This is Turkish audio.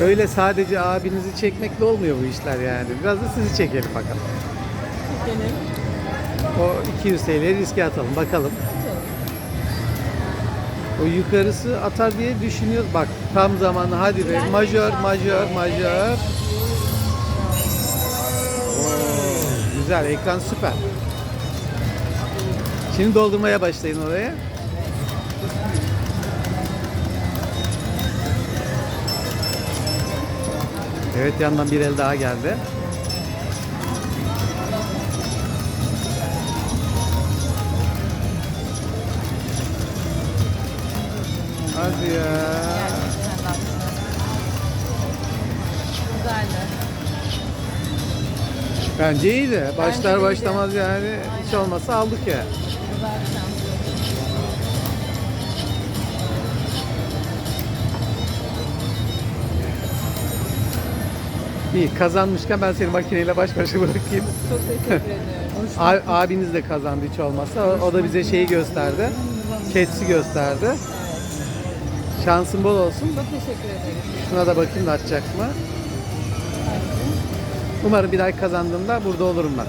Öyle sadece abinizi çekmekle olmuyor bu işler yani. Biraz da sizi çekelim bakalım. Benim. O 200 TL riske atalım bakalım. O yukarısı atar diye düşünüyoruz. Bak tam zamanı hadi be. Majör, majör, majör. Oo, güzel ekran süper. Şimdi doldurmaya başlayın oraya. Evet yandan bir el daha geldi. Hadi ya. Güzeldi. Bence iyiydi. Başlar iyiydi. başlamaz yani hiç olmasa aldık ya. Güzel İyi kazanmışken ben seni makineyle baş başa bırakayım. Çok teşekkür. A- abiniz de kazandı hiç olmazsa. O, o da bize şeyi gösterdi. Cat'si gösterdi. Şansın bol olsun. Çok teşekkür ederim. Şuna da bakayım da atacak mı? Umarım bir daha kazandığımda burada olurum ben.